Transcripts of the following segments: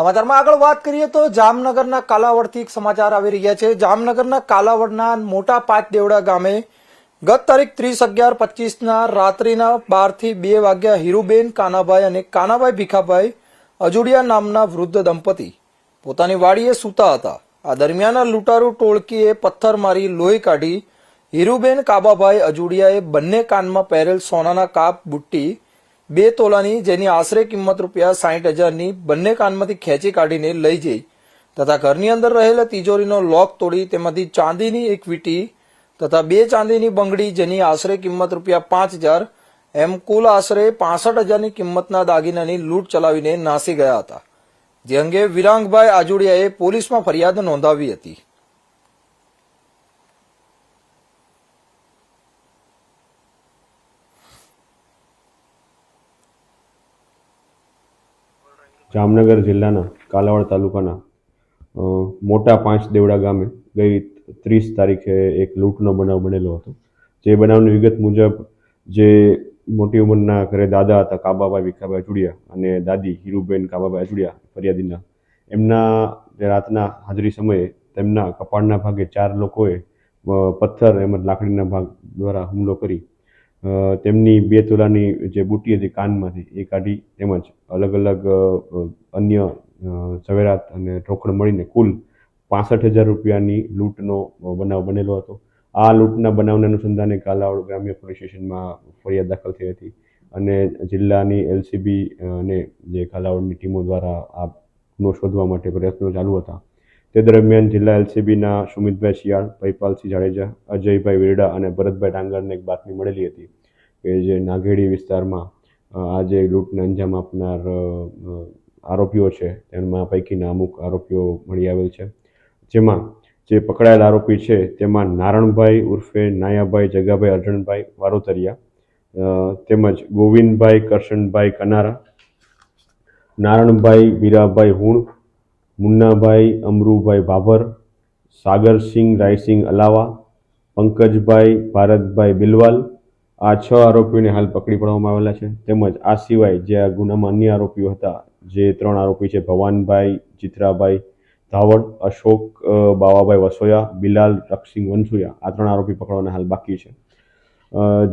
સમાચારમાં આગળ વાત કરીએ તો જામનગરના કાલાવડથી એક સમાચાર આવી રહ્યા છે. જામનગરના કાલાવડના મોટા પાંચ દેવડા ગામે ગત તારીખ ત્રીસ અગિયાર પચીસના રાત્રિના બારથી બે વાગ્યા હીરુબેન કાનાભાઈ અને કાનાભાઈ ભીખાભાઈ અજુડિયા નામના વૃદ્ધ દંપતી પોતાની વાડીએ સૂતા હતા. આ દરમિયાન લૂંટારૂ ટોળકીએ પથ્થર મારી લોહી કાઢી હીરુબેન કાબાભાઈ અજુડિયાએ બંને કાનમાં પહેરેલ સોનાના કાપ બુટ્ટી બે તોલાની જેની આશરે કિંમત રૂપિયા સાહીઠ હજારની બંને કાનમાંથી ખેંચી કાઢીને લઈ જઈ. તથા ઘરની અંદર રહેલા તિજોરીનો લોક તોડી તેમાંથી ચાંદીની એક વીટી તથા બે ચાંદીની બંગડી જેની આશરે કિંમત રૂપિયા પાંચ હજાર એમ કુલ આશરે પાસઠ હજારની કિંમતના દાગીનાની લૂંટ ચલાવીને નાસી ગયા હતા. જે અંગે વિરાંગભાઈ આજુડિયાએ પોલીસમાં ફરિયાદ નોંધાવી હતી. જામનગર જિલ્લાના કાલાવાડ તાલુકાના મોટા પાંચ દેવડા ગામે ગઈ ત્રીસ તારીખે એક લૂંટનો બનાવ બનેલો હતો. જે બનાવની વિગત મુજબ જે મોટી ઉંમરના ઘરે દાદા હતા, કાબાભાઈ વિખાભાઈ અજુડિયા અને દાદી હીરુબેન કાબાભાઈ અજુડિયા ફરિયાદીના, એમના જે રાતના હાજરી સમયે તેમના કપાળના ભાગે ચાર લોકોએ પથ્થર એમજ લાકડીના ભાગ દ્વારા હુમલો કરી તેમની બે તોલાની જે બુટી હતી કાનમાંથી, એ કાઢી તેમજ અલગ અલગ અન્ય ઝવેરાત અને રોકડ મળીને કુલ પાસઠ હજાર રૂપિયાની લૂંટનો બનાવ બનેલો હતો. આ લૂંટના બનાવને અનુસંધાને કાલાવડ ગ્રામ્ય પોલીસ સ્ટેશનમાં ફરિયાદ દાખલ થઈ હતી અને જિલ્લાની એલસીબી અને જે કાલાવડની ટીમો દ્વારા આ ગુનો શોધવા માટે પ્રયત્નો ચાલુ હતા. તે દરમિયાન જિલ્લા એલસીબીના સુમિતભાઈ શિયાળ ભૈપાલસિંહ જાડેજા, અજયભાઈ વેરડા અને ભરતભાઈ ડાંગરને એક બાતમી મળેલી હતી કે જે નાઘેડી વિસ્તારમાં આજે લૂંટને અંજામ આપનાર આરોપીઓ છે તેમાં પૈકીના અમુક આરોપીઓ મળી આવેલ છે. જેમાં જે પકડાયેલ આરોપી છે, તેમાં નારણભાઈ ઉર્ફે નાયાભાઈ, જગાભાઈ અર્જણભાઈ વારોતરિયા તેમજ ગોવિંદભાઈ કરશનભાઈ કનારા, નારણભાઈ વીરાભાઈ હુણ મુન્નાભાઈ, અમરુભાઈ ભાભર સાગરસિંહ, રાયસિંહ અલાવા, પંકજભાઈ, ભારતભાઈ બિલવાલ આ છ આરોપીઓને હાલ પકડી પાડવામાં આવેલા છે. તેમજ આ સિવાય જે આ ગુનામાં અન્ય આરોપીઓ હતા, જે ત્રણ આરોપી છે, ભવાનભાઈ ચિત્રાભાઈ ધાવડ, અશોક બાવાભાઈ વસોયા, બિલાલ રક્ષિંગ વંસુયા આ ત્રણ આરોપી પકડવાના હાલ બાકી છે.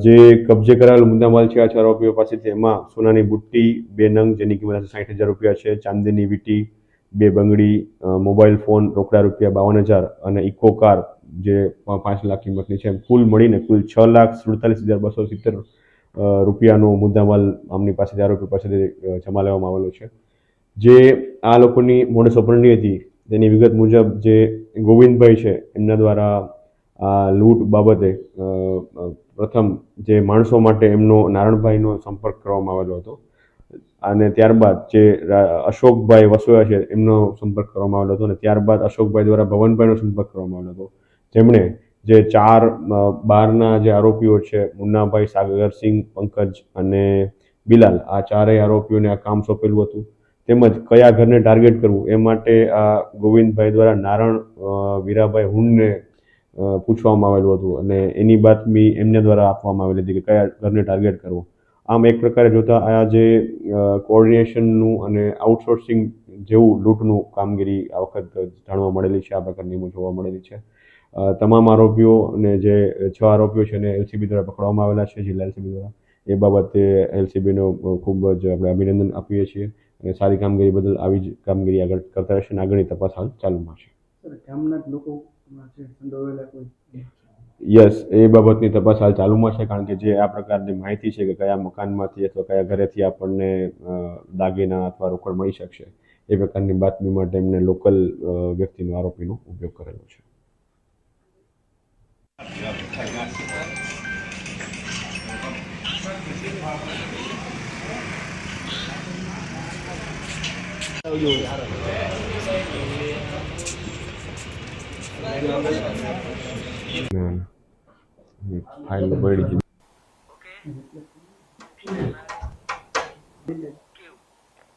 જે કબજે કરાયેલ મુદ્દામાલ છે આ છ આરોપીઓ પાસેથી, એમાં સોનાની બુટ્ટી, બે નંગ, જેની કિંમત સાઠ હજાર રૂપિયા છે, ચાંદીની વીટી બે બંગડી મોબાઈલ ફોન, રોકડા રૂપિયા બાવન હજાર અને ઇકો કાર જે પાંચ લાખ કિંમતની છે. એમ કુલ મળીને કુલ છ લાખ સુડતાલીસ હજાર બસો સિત્તેર રૂપિયાનો મુદ્દામાલ આમની પાસેથી આરોપી પાસેથી જમા લેવામાં આવેલો છે. જે આ લોકોની મોડસ ઓપરંડી હતી, તેની વિગત મુજબ જે ગોવિંદભાઈ છે, એમના દ્વારા આ લૂંટ બાબતે પ્રથમ જે માણસો માટે એમનો નારણભાઈનો સંપર્ક કરવામાં આવેલો હતો. અને ત્યારબાદ જે અશોકભાઈ વસોયા છે, એમનો સંપર્ક કરવામાં આવેલો હતો અને ત્યારબાદ અશોકભાઈ દ્વારા ભવનભાઈનો સંપર્ક કરવામાં આવેલો હતો. જેમણે જે ચાર બારના જે આરોપીઓ છે, મુન્નાભાઈ સાગરસિંહ પંકજ અને બિલાલ, આ ચારેય આરોપીઓને આ કામ સોંપેલું હતું. તેમજ કયા ઘરને ટાર્ગેટ કરવું, એ માટે આ ગોવિંદભાઈ દ્વારા નારણ વીરાભાઈ હુંડને પૂછવામાં આવેલું હતું. અને એની બાતમી એમને દ્વારા આપવામાં આવેલી હતી કે કયા ઘરને ટાર્ગેટ કરવું. આમ એક પ્રકારે જોતા આ જે કોઓર્ડિનેશનનું અને આઉટસોર્સિંગ જેવું લૂંટનું કામગીરી આ વખત જાણવા મળેલી છે, આ પ્રકારની જોવા મળેલી છે. તમામ આરોપીઓ અને જે છ આરોપીઓ છે એને એલસીબી દ્વારા પકડવામાં આવેલા છે, જિલ્લા એલસીબી દ્વારા. એ બાબતે એલસીબીનો ખૂબ જ આપણે અભિનંદન આપીએ છીએ અને સારી કામગીરી બદલ આવી જ કામગીરી આગળ કરતા રહેશે અને આગળની તપાસ હાલ ચાલુમાં છે. ગામના લોકો સંડોવાયેલા કોઈ. યસ એ બાબતની તપાસ હાલ ચાલુમાં છે કારણ કે જે આ પ્રકારની માહિતી છે કે કયા મકાનમાંથી અથવા કયા ઘરેથી આપણને દાગીના અથવા રોકડ મળી શકશે એ પ્રકારની બાતમી માટે એમને લોકલ વ્યક્તિનો આરોપીનો ઉપયોગ કરેલો છે. ના, ഫയലിൽ പോയി ഇടിക്കും.